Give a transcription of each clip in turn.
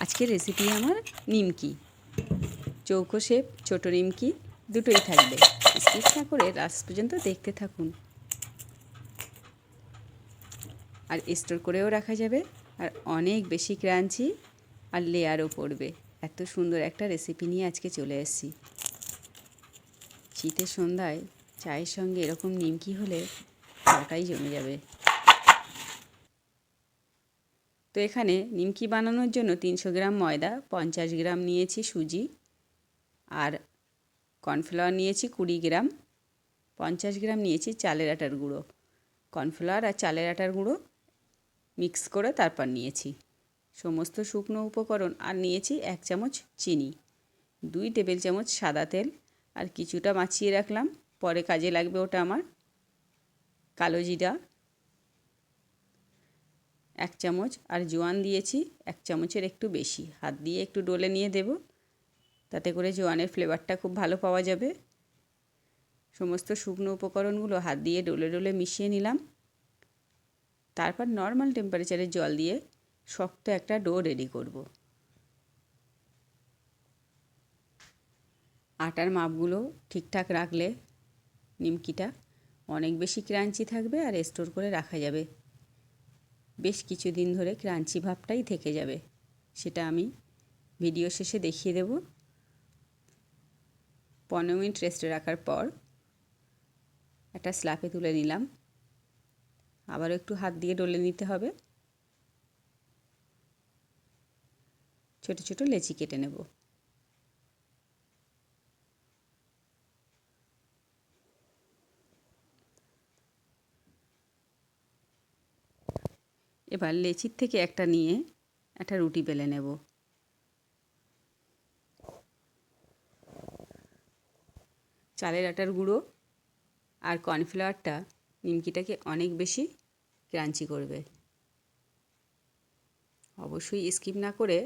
আজকের রেসিপি আমার নিমকি। চৌকো শেপ ছোটো নিমকি, দুটোই থাকবে। স্কিপ না করে লাস্ট পর্যন্ত দেখতে থাকুন। আর স্টোর করেও রাখা যাবে। আর অনেক বেশি ক্রাঞ্চি আর লেয়ারও পড়বে। এত সুন্দর একটা রেসিপি নিয়ে আজকে চলে এসেছি। শীতের সন্ধ্যায় চায়ের সঙ্গে এরকম নিমকি হলে ওটাই জমে যাবে। তো এখানে নিমকি বানানোর জন্য তিনশো গ্রাম ময়দা, পঞ্চাশ গ্রাম নিয়েছি সুজি আর কর্নফ্লাওয়ার নিয়েছি কুড়ি গ্রাম, পঞ্চাশ গ্রাম নিয়েছি চালের আটার গুঁড়ো। কর্নফ্লাওয়ার আর চালের আটার গুঁড়ো মিক্স করে তারপর নিয়েছি। সমস্ত শুকনো উপকরণ আর নিয়েছি এক চামচ চিনি, দুই টেবিল চামচ সাদা তেল আর কিছুটা মাছিয়ে রাখলাম। পরে কাজে লাগবে ওটা আমার কালো জিরা এক চামচ, আর জোয়ান দিয়েছি এক চামচের একটু বেশি। হাত দিয়ে একটু ডলে নিয়ে দেব। তাতে করে জোয়ানের ফ্লেভারটা খুব ভালো পাওয়া যাবে। সমস্ত শুকনো উপকরণগুলো হাত দিয়ে ডলে ডলে মিশিয়ে নিলাম। তারপর নর্মাল টেম্পারেচারে জল দিয়ে শক্ত একটা ডো রেডি করব। আটার মাপগুলো ঠিকঠাক রাখলে নিমকিটা অনেক বেশি ক্রাঞ্চি থাকবে আর স্টোর করে রাখা যাবে। বেশ কিছুদিন ধরে ক্রাঞ্চি ভাবটাই থেকে যাবে। সেটা আমি ভিডিও শেষে দেখিয়ে দেব। পনেরো মিনিট রেস্টে রাখার পর একটা স্লাপে তুলে নিলাম। আবারও একটু হাত দিয়ে ডলে নিতে হবে। ছোট ছোট লেচি কেটে নেব। এবার লেচির থেকে একটা নিয়ে একটা রুটি বেলে নেব। চালের আটার গুঁড়ো আর কর্নফ্লাওয়ারটা নিমকিটাকে অনেক বেশি ক্রাঞ্চি করবে। অবশ্যই স্কিপ না করে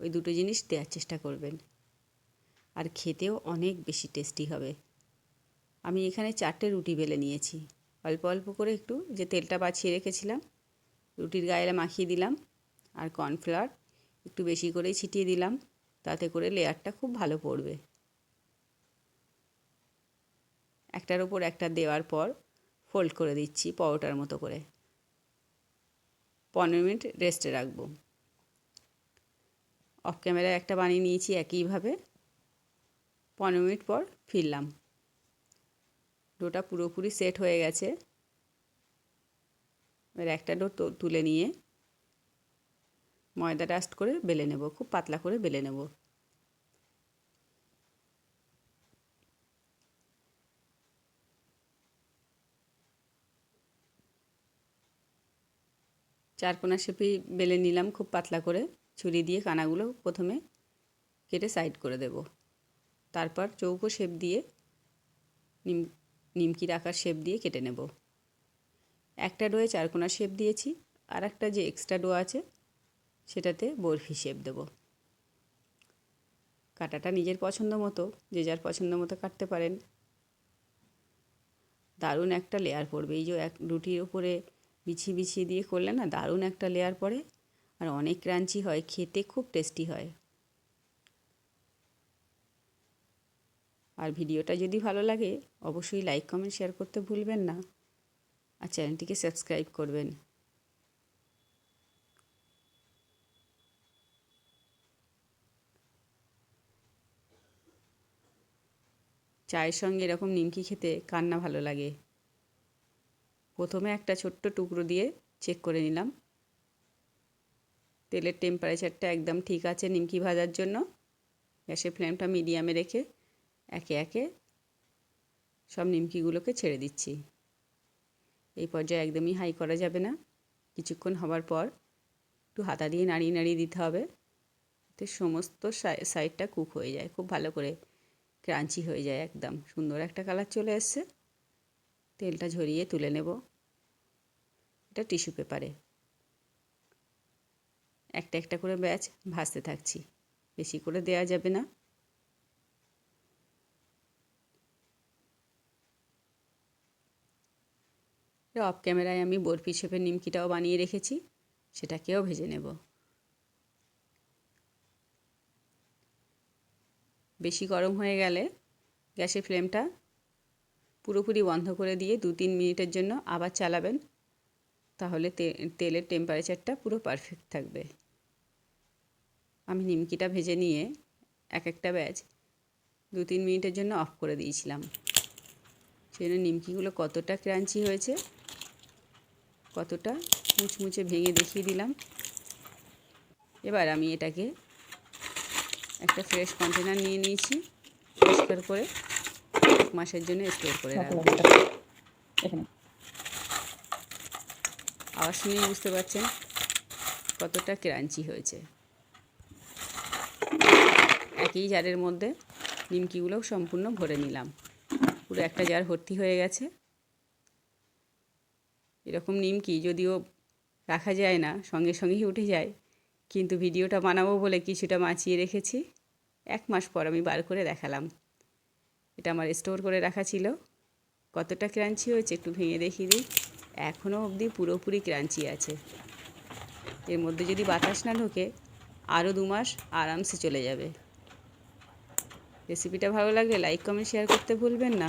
ওই দুটো জিনিস দেওয়ার চেষ্টা করবেন। আর খেতেও অনেক বেশি টেস্টি হবে। আমি এখানে চারটে রুটি বেলে নিয়েছি। অল্প অল্প করে একটু যে তেলটা বাছিয়ে রেখেছিলাম রুটির গায়ে মাখিয়ে দিলাম আর কর্নফ্লাওয়ার একটু বেশি করেই ছিটিয়ে দিলাম। তাতে করে লেয়ারটা খুব ভালো পড়বে। একটার ওপর একটা দেওয়ার পর ফোল্ড করে দিচ্ছি পরোটার মতো করে। পনেরো মিনিট রেস্টে রাখব। অফ ক্যামেরায় একটা বানিয়ে নিয়েছি একইভাবে। পনেরো মিনিট পর ফিরলাম। ডোটা পুরোপুরি সেট হয়ে গেছে। একটা ডো তুলে নিয়ে ময়দা ডাস্ট করে বেলে নেব, খুব পাতলা করে বেলে নেব। চারকোনা শেপে বেলে নিলাম খুব পাতলা করে, ছুরি দিয়ে কানাগুলো প্রথমে কেটে সাইড করে দেব। তারপর চৌকো শেপ দিয়ে, নিম, নিমকির আকার শেপ দিয়ে কেটে নেব। একটা ডোয়ে চারকোনা শেপ দিয়েছি, আর একটা যে এক্সট্রা ডো আছে, সেটাতে বরফি শেপ দেব। কাটাটা নিজের পছন্দ মতো, যে যার পছন্দ মতো কাটতে পারেন। দারুণ একটা লেয়ার পড়বে। এই যে এক রুটির ওপরে বিছিয়ে বিছিয়ে দিয়ে করলে না, দারুণ একটা লেয়ার পড়ে, আর অনেক ক্রাঞ্চি হয়, খেতে খুব টেস্টি হয়। আর ভিডিওটা যদি ভালো লাগে, অবশ্যই লাইক কমেন্ট শেয়ার করতে ভুলবেন না। আর চ্যানেলটিকে সাবস্ক্রাইব করবেন। চায়ের সঙ্গে এরকম নিমকি খেতে কান্না ভালো লাগে। প্রথমে একটা ছোট্ট টুকরো দিয়ে চেক করে নিলাম। তেলের টেম্পারেচারটা একদম ঠিক আছে নিমকি ভাজার জন্য। গ্যাসের ফ্লেমটা মিডিয়ামে রেখে একে একে সব নিমকিগুলোকে ছেড়ে দিচ্ছি। এই পর্যায়ে একদমই হাই করা যাবে না। কিছুক্ষণ হবার পর একটু হাতা দিয়ে নাড়িয়ে নাড়িয়ে দিতে হবে। এতে সমস্ত সাইডটা কুক হয়ে যায়। খুব ভালো করে ক্রাঞ্চি হয়ে যায় একদম। সুন্দর একটা কালার চলে এসছে তেলটা ঝরিয়ে তুলে নেব। এটা টিস্যু পেপারে একটা একটা করে ব্যাচ ভাজতে থাকছি। বেশি করে দেয়া যাবে না। অফ ক্যামেরায় আমি বরফি শেপের নিমকিটাও বানিয়ে রেখেছি, সেটাকেও ভেজে নেব। বেশি গরম হয়ে গেলে গ্যাসের ফ্লেমটা পুরোপুরি বন্ধ করে দিয়ে দু তিন মিনিটের জন্য আবার চালাবেন, তাহলে তেলের টেম্পারেচারটা পুরো পারফেক্ট থাকবে। আমি নিমকিটা ভেজে নিয়ে এক একটা ব্যাচ দু তিন মিনিটের জন্য অফ করে দিয়েছিলাম। সেই জন্য নিমকিগুলো কতটা ক্রাঞ্চি হয়েছে কতটা মুচমুচে ভেঙে দেখিয়ে দিলাম। এবার আমি এটাকে একটা ফ্রেশ কন্টেনার নিয়ে নিয়েছি পরিষ্কার করে এক মাসের জন্য স্টোর করে রাখব। আওয়াজ শুনেই বুঝতে পারছেন কতটা ক্রাঞ্চি হয়েছে। একই জারের মধ্যে নিমকিগুলো সম্পূর্ণ ভরে নিলাম। পুরো একটা জার ভর্তি হয়ে গেছে। এরকম নিমকি যদিও রাখা যায় না, সঙ্গে সঙ্গেই উঠে যায়, কিন্তু ভিডিওটা বানাবো বলে কিছুটা মাছিয়ে রেখেছি। এক মাস পর আমি বার করে দেখালাম। এটা আমার স্টোর করে রাখা ছিল। কতটা ক্রাঞ্চি হয়েছে একটু ভেঙে দেখিয়ে দিই। এখনও অবধি পুরোপুরি ক্রাঞ্চি আছে। এর মধ্যে যদি বাতাস না ঢোকে, আরও দু মাস আরামসে চলে যাবে। রেসিপিটা ভালো লাগলে লাইক, কমেন্ট, শেয়ার করতে ভুলবেন না।